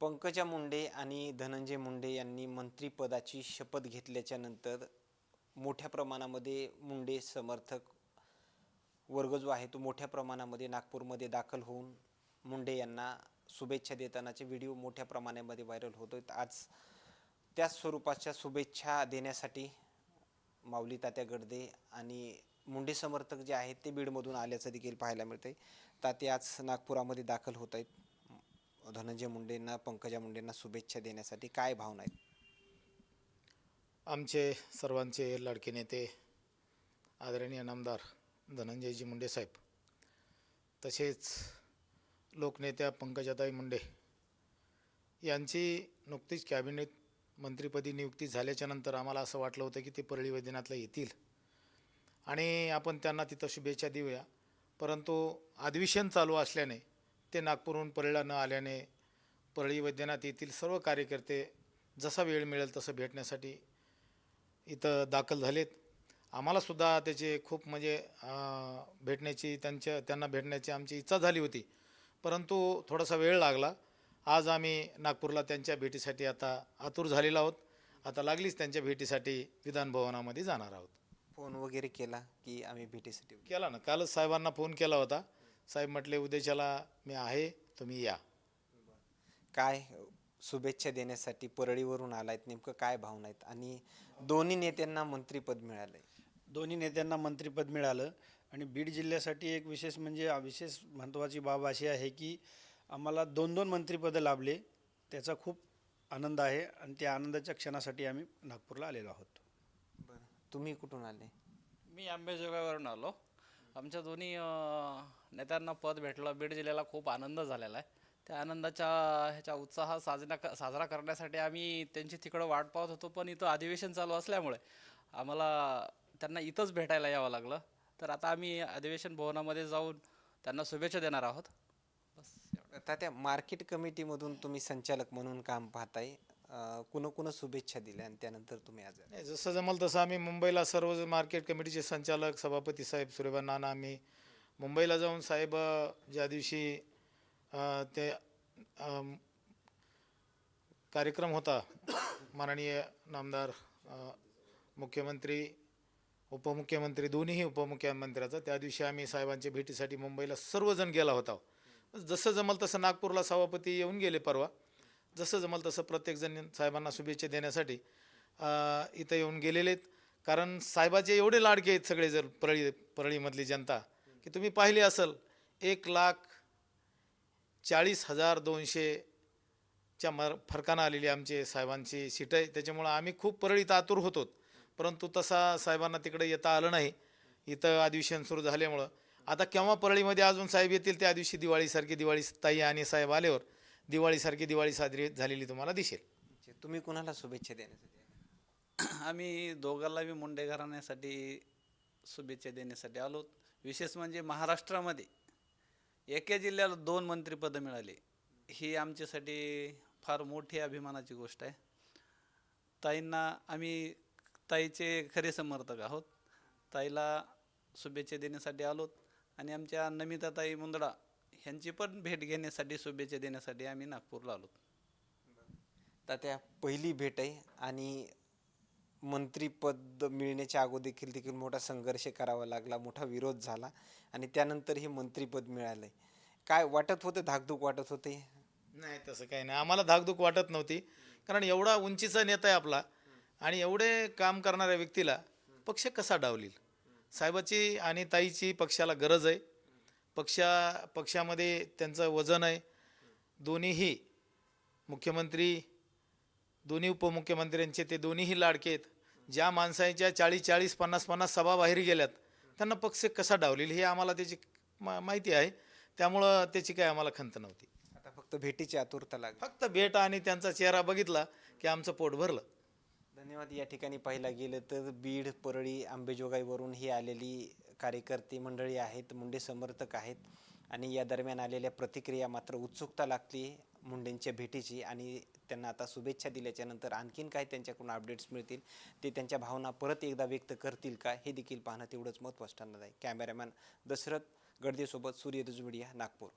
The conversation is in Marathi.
पंकजा मुंडे आणि धनंजय मुंडे यांनी मंत्रिपदाची शपथ घेतल्याच्या नंतर मोठ्या प्रमाणामध्ये मुंडे समर्थक वर्ग जो आहे तो मोठ्या प्रमाणामध्ये नागपूरमध्ये दाखल होऊन मुंडे यांना शुभेच्छा देतानाचे व्हिडिओ मोठ्या प्रमाणामध्ये व्हायरल होतो आज त्याच स्वरूपाच्या शुभेच्छा देण्यासाठी माऊली तात्या गडदे आणि मुंडे समर्थक जे आहेत ते बीडमधून आल्याचं देखील पाहायला मिळतंय. ताते आज नागपुरामध्ये दाखल होत आहेत. धनंजय मुंडेंना पंकजा मुंडेंना शुभेच्छा देण्यासाठी काय भावना आहेत? आमचे सर्वांचे लाडके नेते आदरणीय नामदार धनंजयजी मुंडे साहेब तसेच लोकनेत्या पंकजाताई मुंडे यांची नुकतीच कॅबिनेट मंत्रिपदी नियुक्ती झाल्याच्यानंतर आम्हाला असं वाटलं होतं की ते परळी वैद्यनाथला येतील. आणि आपण त्यांना तिथं शुभेच्छा देऊया. परंतु अधिवेशन चालू असल्याने ते नागपूरहून परळीला न आल्याने परळी वैद्यनाथ येथील सर्व कार्यकर्ते जसा वेळ मिळेल तसं भेटण्यासाठी इथं दाखल झालेत. आम्हालासुद्धा त्याचे खूप म्हणजे भेटण्याची त्यांच्या त्यांना भेटण्याची आमची इच्छा झाली होती. परंतु थोडासा वेळ लागला. आज आम्ही नागपूरला त्यांच्या भेटीसाठी आता आतुर झालेलो आहोत. आता लागलीच त्यांच्या भेटीसाठी विधानभवनामध्ये जाणार आहोत. फोन वगैरे केला की आम्ही भेटीसाठी? केला ना. कालच साहेबांना फोन केला होता. साहेब म्हटले उद्याच्याला मी आहे तुम्ही या. काय शुभेच्छा देण्यासाठी परळीवरून आलायत नेमकं काय भावना आहेत? आणि दोन्ही नेत्यांना मंत्रिपद मिळालंय. दोन्ही नेत्यांना मंत्रिपद मिळालं. आणि बीड जिल्ह्यासाठी एक विशेष म्हणजे विशेष महत्त्वाची बाब अशी आहे की आम्हाला दोन दोन मंत्रिपदं लाभले. त्याचा खूप आनंद आहे आणि त्या आनंदाच्या क्षणासाठी आम्ही नागपूरला आलेलो आहोत. बरं. तुम्ही कुठून आले? मी अंबेजोगाईवरून आलो. आमच्या दोन्ही नेत्यांना पद भेटलं. बीड जिल्ह्याला खूप आनंद झालेला आहे. त्या आनंदाच्या ह्याच्या उत्साह साजरा क साजरा करण्यासाठी आम्ही त्यांची तिकडं वाट पाहत होतो पण इथं अधिवेशन चालू असल्यामुळे आम्हाला त्यांना इथंच भेटायला यावं लागलं. तर आता आम्ही अधिवेशन भवनामध्ये जाऊन त्यांना शुभेच्छा देणार आहोत. बस एवढं. तात्या मार्केट कमिटीमधून तुम्ही संचालक म्हणून काम पाहताय. कुणाकुणा शुभेच्छा दिल्या आणि त्यानंतर तुम्ही आज आले? नाही, जसं जमल तसं आम्ही मुंबईला सर्व मार्केट कमिटीचे संचालक सभापती साहेब सूर्यभान नाना आम्ही मुंबईला जाऊन साहेब अ, ज्या दिवशी अ, ते अम, कार्यक्रम होता माननीय नामदार अ, मुख्यमंत्री उपमुख्यमंत्री दोन्हीही उपमुख्यमंत्र्याचा त्या दिवशी आम्ही साहेबांच्या भेटीसाठी मुंबईला सर्वजण गेला होता जसं जमल तसं नागपूरला सभापती येऊन गेले परवा जसं जमल तसं प्रत्येकजण साहेबांना शुभेच्छा देण्यासाठी इथं येऊन गेलेले आहेत. कारण साहेबाचे एवढे लाडके आहेत सगळे जर परळी परळीमधली जनता की तुम्ही पाहिले असेल एक लाख चाळीस हजार दोनशेच्या मर फरकानं आलेली आमचे साहेबांची सीट आहे. त्याच्यामुळं आम्ही खूप परळीत आतुर होतो. परंतु तसा साहेबांना तिकडे येता आलं नाही. इथं अधिवेशन सुरू झाल्यामुळं. आता केव्हा परळीमध्ये अजून साहेब येतील त्या दिवशी दिवाळीसारखी दिवाळी ताई आणि साहेब आल्यावर. दिवाळीसारखी दिवाळी साजरी झालेली तुम्हाला दिसेल. तुम्ही कुणाला शुभेच्छा देण्यासाठी? आले? आम्ही दोघांना बी मुंडे घराण्यासाठी शुभेच्छा देण्यासाठी आलो. विशेष म्हणजे महाराष्ट्रामध्ये एका जिल्ह्याला दोन मंत्रिपदं मिळाली. ही आमच्यासाठी फार मोठी अभिमानाची गोष्ट आहे. ताईंना आम्ही ताईचे खरे समर्थक आहोत. ताईला शुभेच्छा देण्यासाठी आलोत. आणि आमच्या नमिताताई मुंदडा ह्यांची पण भेट घेण्यासाठी शुभेच्छा देण्यासाठी आम्ही नागपूरला आलोत तात्या पहिली भेट आहे आणि मंत्रीपद मिळण्याच्या अगोदर देखील देखील मोठा संघर्ष करावा लागला मोठा विरोध झाला आणि त्यानंतर हे मंत्रीपद मिळालंय. काय वाटत होतं? धाकधूक वाटत होते? नाही तसं काही नाही. आम्हाला धाकधूक वाटत नव्हती. कारण एवढा उंचीचा नेता आहे आपला आणि एवढे काम करणाऱ्या व्यक्तीला पक्ष कसा डावलील? साहेबाची आणि ताईची पक्षाला गरज आहे. पक्षा पक्षामध्ये त्यांचं वजन आहे. दोन्हीही मुख्यमंत्री दोन्ही उपमुख्यमंत्र्यांचे ते दोन्हीही लाडके आहेत. ज्या माणसांच्या चाळीस चाळीस पन्नास पन्नास सभा बाहेर गेल्यात त्यांना पक्ष कसा डावलेल हे आम्हाला त्याची मा माहिती आहे. त्यामुळं त्याची काही आम्हाला खंत नव्हती. आता फक्त भेटीची आतुरता लागली. फक्त भेट आणि त्यांचा चेहरा बघितला की आमचं पोट भरलं. धन्यवाद. या ठिकाणी पाहायला गेलं तर बीड परळी आंबेजोगाईवरून ही आलेली कार्यकर्ते मंडळी आहेत मुंडे समर्थक आहेत आणि या दरम्यान आलेल्या प्रतिक्रिया मात्र उत्सुकता लागली मुंडेंच्या भेटीची आणि त्यांना आता शुभेच्छा दिल्याच्यानंतर आणखीन काय त्यांच्याकडून अपडेट्स मिळतील ते त्यांच्या भावना परत एकदा व्यक्त करतील का हे देखील पाहणं तेवढंच महत्त्वाचं ठरणार आहे. कॅमेरामॅन दशरथ गडदेसोबत सूर्यदुज मीडिया नागपूर.